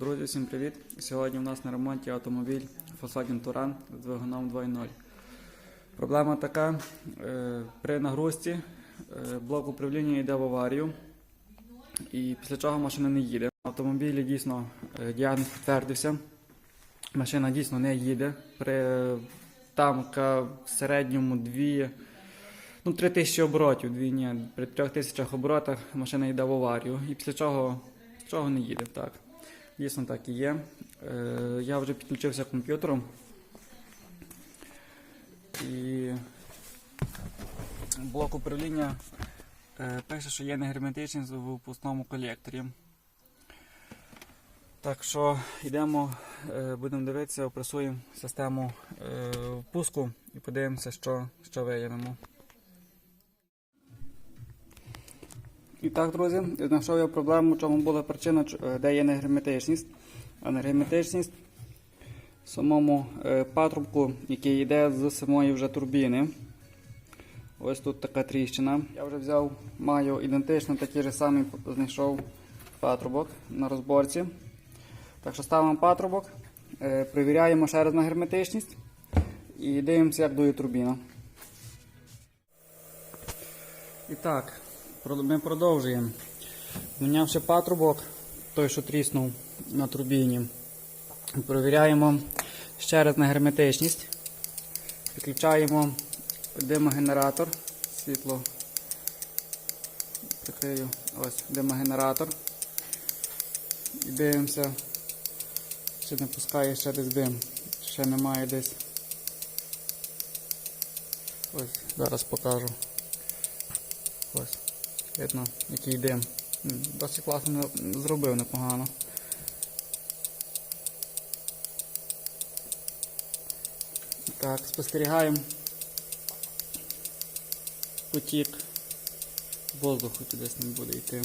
Друзі, всім привіт! Сьогодні у нас на ремонті автомобіль Volkswagen Touran з двигуном 2.0. Проблема така: е, при нагрузці е, блок управління йде в аварію, і після чого машина не їде. В автомобілі дійсно е, діагноз підтвердився. Машина дійсно не їде. При там в середньому 2, ну 3 тисячі оборотів, дві ні, при 3 тисячах оборотах машина йде в аварію. І після чого, з чого не їде. Так. Дійсно так і є. Е, я вже підключився комп'ютером. І блок управління е, пише, що є негерметичність в випускному колекторі. Так що йдемо, е, будемо дивитися, опресуємо систему впуску і подивимося, що, що виявимо. І так, друзі, знайшов я проблему, чому була причина, е, де є негерметичність. А негерметичність в самому е, патрубку, який йде з самої вже турбіни. Ось тут така тріщина. Я вже взяв, маю ідентично такий же самий знайшов патрубок на розборці. Так що ставимо патрубок, е, перевіряємо ще раз на герметичність і дивимося, як дує турбіна. І так, ми продовжуємо. Мінявши патрубок, той, що тріснув на турбіні, перевіряємо ще раз на герметичність. Підключаємо димогенератор, світло прикрию, ось димогенератор. І дивимося, чи не пускає ще десь дим. Ще немає десь. Ось, зараз покажу. Ось, видно, який дим. Досить класно зробив непогано. Так, спостерігаємо потік воздуху туди десь не буде йти.